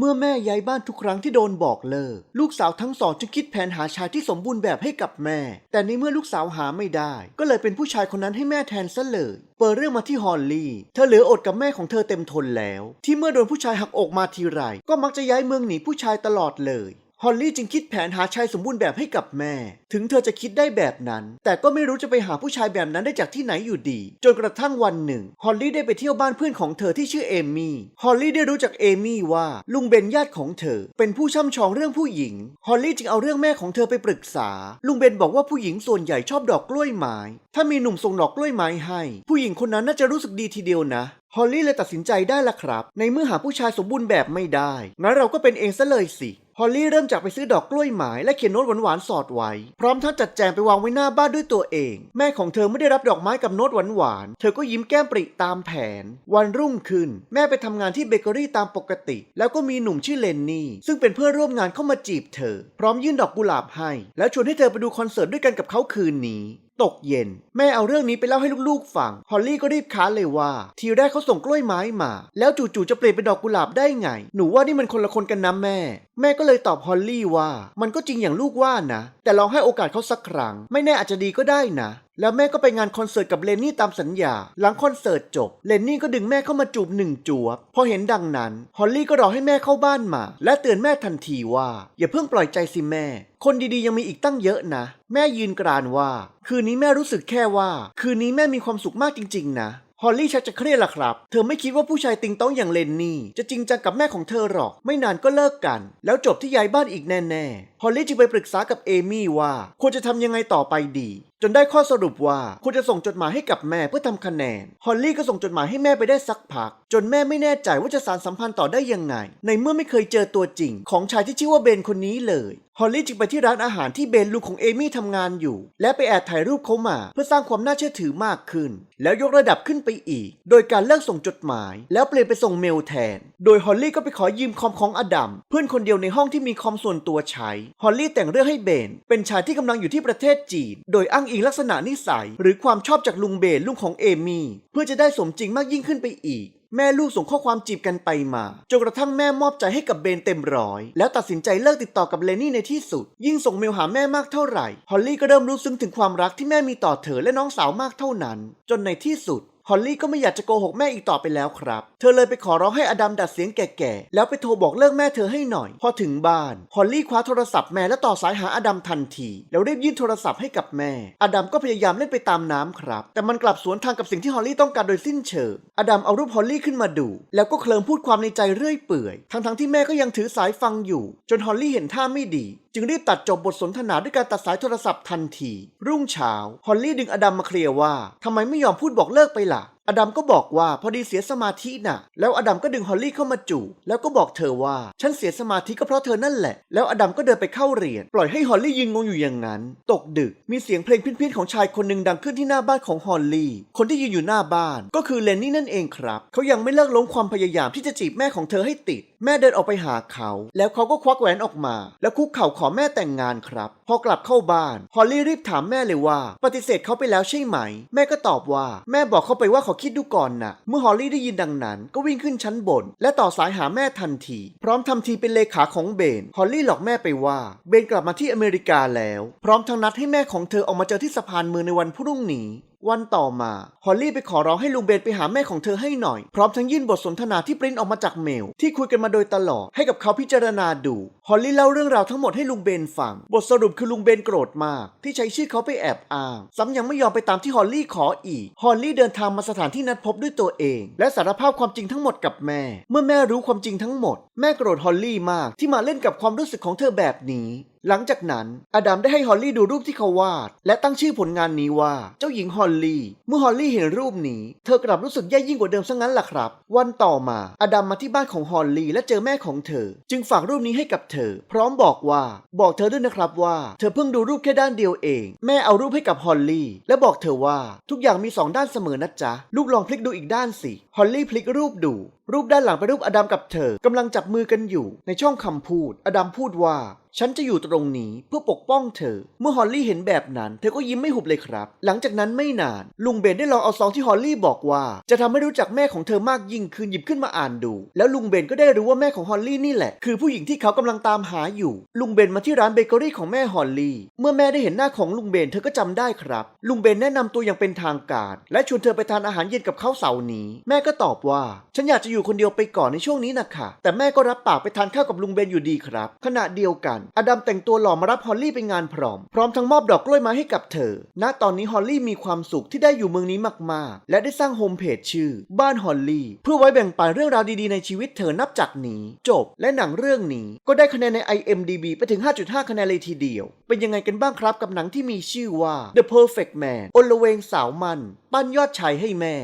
เมื่อแม่ย้ายบ้านทุกครั้งที่โดนบอกเลิก ลูกสาวทั้งสองจึงคิดแผนหาชายที่สมบูรณ์แบบให้กับแม่ แต่ในเมื่อลูกสาวหาไม่ได้ ก็เลยเป็นผู้ชายคนนั้นให้แม่แทนซะเลย เปิดเรื่องมาที่ฮอลลี่เธอเหลืออดกับแม่ของเธอเต็มทนแล้ว ที่เมื่อโดนผู้ชายหักอกมาทีไรก็มักจะย้ายเมืองหนีผู้ชายตลอดเลย ฮอลลี่จึงคิดแผนหาชายสมบูรณ์แบบให้กับแม่ ถึงเธอจะคิดได้แบบนั้น แต่ก็ไม่รู้จะไปหาผู้ชายแบบนั้นได้จากที่ไหนอยู่ดี จนกระทั่งวันหนึ่ง ฮอลลี่ได้ไปเที่ยวบ้านเพื่อนของเธอที่ชื่อเอมี่ ฮอลลี่ได้รู้จากเอมี่ว่าลุงเบนญาติของเธอ เป็นผู้ช่ำชองเรื่องผู้หญิง ฮอลลี่จึงเอาเรื่องแม่ของเธอไปปรึกษา ลุงเบนบอกว่าผู้หญิงส่วนใหญ่ชอบดอกกล้วยไม้ ถ้ามีหนุ่มส่งดอกกล้วยไม้ให้ ผู้หญิงคนนั้นน่าจะรู้สึกดีทีเดียวนะฮอลลี่เลยตัดสินใจได้ละครับ ในเมื่อหาผู้ชายสมบูรณ์แบบไม่ได้ งั้นเราก็เป็นเองซะเลยสิ ฮอลลี่เริ่มจากไปซื้อดอกกล้วยไม้และเขียนโน้ตหวานๆสอดไว้ พร้อมทั้งจัดแจงไปวางไว้หน้าบ้านด้วยตัวเอง แม่ของเธอไม่ได้รับดอกไม้กับโน้ตหวานๆเธอก็ยิ้มแก้มปริตามแผน วันรุ่งขึ้น แม่ไปทำงานที่เบเกอรี่ตามปกติ แล้วก็มีหนุ่มชื่อเลนนี่ ซึ่งเป็นเพื่อนร่วมงานเข้ามาจีบเธอ พร้อมยื่นดอกกุหลาบให้ แล้วชวนให้เธอไปดูคอนเสิร์ตด้วยกันกับเขาคืนนี้ ตกเย็น แม่เอาเรื่องนี้ไปเล่าให้ลูกๆฟัง ฮอลลี่ก็รีบค้านเลยว่า ทีแรกเขาส่งกล้วยไม้มา แล้วจู่ๆจะเปลี่ยนเป็นดอกกุหลาบได้ไง หนูว่านี่มันคนละคนกันนะแม่ แม่ก็เลยตอบฮอลลี่ว่า มันก็จริงอย่างลูกว่านะ แต่ลองให้โอกาสเขาสักครั้ง ไม่แน่อาจจะดีก็ได้นะ แล้วแม่ก็ไปงานคอนเสิร์ตกับเลนนี่ตามสัญญา หลังคอนเสิร์ตจบ เลนนี่ก็ดึงแม่เข้ามาจูบหนึ่งจวบ พอเห็นดังนั้น ฮอลลี่ก็รอให้แม่เข้าบ้านมา และเตือนแม่ทันทีว่า อย่าเพิ่งปล่อยใจสิแม่ คนดีๆยังมีอีกตั้งเยอะนะ แม่ยืนกรานว่า คืนนี้แม่รู้สึกแค่ว่า คืนนี้แม่มีความสุขมากจริง ๆ นะฮอลลี่ชักจะเครียดละครับ เธอไม่คิดว่าผู้ชายติงต้องอย่างเลนนี่ จะจริงจังกับแม่ของเธอหรอก ไม่นานก็เลิกกัน แล้วจบที่ย้ายบ้านอีกแน่ๆ ฮอลลี่จึงไปปรึกษากับเอมี่ว่า ควรจะทำยังไงต่อไปดี จนได้ข้อสรุปว่าควรจะส่งจดหมายให้กับแม่เพื่อทำคะแนน ฮอลลี่ก็ส่งจดหมายให้แม่ไปได้สักพักจนแม่ไม่แน่ใจว่าจะสารสัมพันธ์ต่อได้ยังไง ในเมื่อไม่เคยเจอตัวจริง ของชายที่ชื่อว่าเบนคนนี้เลยฮอลลี่จึงไปที่ร้านอาหารที่เบนลูกของเอมี่ทำงานอยู่ และไปแอบถ่ายรูปเขามา เพื่อสร้างความน่าเชื่อถือมากขึ้น แล้วยกระดับขึ้นไปอีก โดยการเลิกส่งจดหมาย แล้วเปลี่ยนไปส่งเมลแทน โดยฮอลลี่ก็ไปขอยืมคอมของอดัมเพื่อนคนเดียวในห้องที่มีคอมส่วนตัวใช้ฮอลลี่แต่งเรื่องให้เบนเป็นชายที่กำลังอยู่ที่ประเทศจีน โดยอ้างอิงลักษณะนิสัย หรือความชอบจากลุงเบนลุงของเอมี่เพื่อจะได้สมจริงมากยิ่งขึ้นไปอีก แม่ลูกส่งข้อความจีบกันไปมา จนกระทั่งแม่มอบใจให้กับเบนเต็มร้อย แล้วตัดสินใจเลิกติดต่อกับเลนนี่ในที่สุด ยิ่งส่งเมลหาแม่มากเท่าไหร่ ฮอลลี่ก็เริ่มรู้ซึ้งถึงความรักที่แม่มีต่อเธอและน้องสาวมากเท่านั้น จนในที่สุด ฮอลลี่ก็ไม่อยากจะโกหกแม่อีกต่อไปแล้วครับ เธอเลยไปขอร้องให้อดัมดัดเสียงแก่ๆ แล้วไปโทรบอกเลิกแม่เธอให้หน่อย พอถึงบ้าน ฮอลลี่คว้าโทรศัพท์แม่และต่อสายหาอดัมทันที แล้วรีบยื่นโทรศัพท์ให้กับแม่ อดัมก็พยายามเล่นไปตามน้ำครับ แต่มันกลับสวนทางกับสิ่งที่ฮอลลี่ต้องการโดยสิ้นเชิง อดัมเอารูปฮอลลี่ขึ้นมาดู แล้วก็เคลิ้มพูดความในใจเรื่อยเปื่อย ทั้งๆที่แม่ก็ยังถือสายฟังอยู่ จนฮอลลี่เห็นท่าไม่ดีจึงรีบตัดจบบทสนทนาด้วยการตัดสายโทรศัพท์ทันที รุ่งเช้าฮอลลี่ดึงอดัมมาเคลียร์ว่าทำไมไม่ยอมพูดบอกเลิกไปล่ะ อดัมก็บอกว่าพอดีเสียสมาธิน่ะ แล้วอดัมก็ดึงฮอลลี่เข้ามาจูบแล้วก็บอกเธอว่า ฉันเสียสมาธิก็เพราะเธอนั่นแหละ แล้วอดัมก็เดินไปเข้าเรียน ปล่อยให้ฮอลลี่ยืนงงอยู่อย่างนั้น ตกดึกมีเสียงเพลงเพี้ยนๆของชายคนหนึ่งดังขึ้นที่หน้าบ้านของฮอลลี่ คนที่ยืนอยู่หน้าบ้าน ก็คือเลนนี่นั่นเองครับ เขายังไม่เลิกล้มความพยายามที่จะจีบแม่ของเธอให้ติด แม่เดินออกไปหาเขา แล้วเขาก็ควักแหวนออกมา แล้วคุกเข่าขอแม่แต่งงานครับ พอกลับเข้าบ้าน ฮอลลี่รีบถามแม่เลยว่า ปฏิเสธเขาไปแล้วใช่ไหม แม่ก็ตอบว่า แม่บอกเขาไปว่าขอคิดดูก่อนนะเมื่อฮอลลี่ได้ยินดังนั้นก็วิ่งขึ้นชั้นบน และต่อสายหาแม่ทันที พร้อมทำทีเป็นเลขาของเบน ฮอลลี่หลอกแม่ไปว่า เบนกลับมาที่อเมริกาแล้ว พร้อมทั้งนัดให้แม่ของเธอออกมาเจอที่สะพานมือในวันพรุ่งนี้ วันต่อมาฮอลลี่ไปขอร้องให้ลุงเบนไปหาแม่ของเธอให้หน่อย พร้อมทั้งยื่นบทสนทนาที่ปริ้นออกมาจากเมล ที่คุยกันมาโดยตลอดให้กับเขาพิจารณาดูฮอลลี่เล่าเรื่องราวทั้งหมดให้ลุงเบนฟัง บทสรุปคือลุงเบนโกรธมาก ที่ใช้ชื่อเขาไปแอบอ้าง ซ้ำยังไม่ยอมไปตามที่ฮอลลี่ขออีกฮอลลี่เดินทางมาสถานที่นัดพบด้วยตัวเอง และสารภาพความจริงทั้งหมดกับแม่ เมื่อแม่รู้ความจริงทั้งหมด แม่โกรธฮอลลี่มากที่มาเล่นกับความรู้สึกของเธอแบบนี้ หลังจากนั้นอดัมได้ให้ฮอลลี่ดูรูปที่เขาวาด และตั้งชื่อผลงานนี้ว่าเจ้าหญิงฮอลลี่ เมื่อฮอลลี่เห็นรูปนี้ เธอกลับรู้สึกแย่ยิ่งกว่าเดิมซะงั้นล่ะครับ วันต่อมาอดัมมาที่บ้านของฮอลลี่และเจอแม่ของเธอ จึงฝากรูปนี้ให้กับเธอ พร้อมบอกว่า บอกเธอด้วยนะครับว่า เธอเพิ่งดูรูปแค่ด้านเดียวเอง แม่เอารูปให้กับฮอลลี่และบอกเธอว่าทุกอย่างมีสองด้านเสมอนะจ๊ะลูกลองพลิกดูอีกด้านสิฮอลลี่พลิกรูปดูรูปด้านหลังเป็นรูปอดัมกับเธอกำลังจับมือกันอยู่ ในช่องคำพูด อดัมพูดว่าฉันจะอยู่ตรงนี้เพื่อปกป้องเธอ เมื่อฮอลลี่เห็นแบบนั้น เธอก็ยิ้มไม่หุบเลยครับ หลังจากนั้นไม่นาน ลุงเบนได้ลองเอาซองที่ฮอลลี่บอกว่า จะทำให้รู้จักแม่ของเธอมากยิ่งขึ้นหยิบขึ้นมาอ่านดู แล้วลุงเบนก็ได้รู้ว่าแม่ของฮอลลี่นี่แหละ คือผู้หญิงที่เขากำลังตามหาอยู่ ลุงเบนมาที่ร้านเบเกอรี่ของแม่ฮอลลี่ เมื่อแม่ได้เห็นหน้าของลุงเบนเธอก็จำได้ครับ ลุงเบนแนะนำตัวอย่างเป็นทางการ และชวนเธอไปทานอาหารเย็นกับเขาเสาร์นี้ แม่ก็ตอบว่า ฉันอยากจะอยู่คนเดียวไปก่อนในช่วงนี้นะคะแต่แม่ก็รับปากไปทานข้าวกับลุงเบนอยู่ดีครับ ขณะเดียวกันอดัมแต่งตัวหล่อมารับฮอลลี่ไปงานพร้อม พร้อมทั้งมอบดอกกล้วยไม้ให้กับเธอ ณ ตอนนี้ฮอลลี่มีความสุขที่ได้อยู่เมืองนี้มาก ๆ และได้สร้างโฮมเพจชื่อ บ้านฮอลลี่ เพื่อไว้แบ่งปันเรื่องราวดี ๆ ในชีวิตเธอนับจากนี้ จบ และหนังเรื่องนี้ ก็ได้คะแนนใน IMDB ไปถึง 5.5 คะแนนเลยทีเดียว เป็นยังไงกันบ้างครับกับหนังที่มีชื่อว่า The Perfect Man อลเวงสาวมัน ปั้นยอดชายให้แม่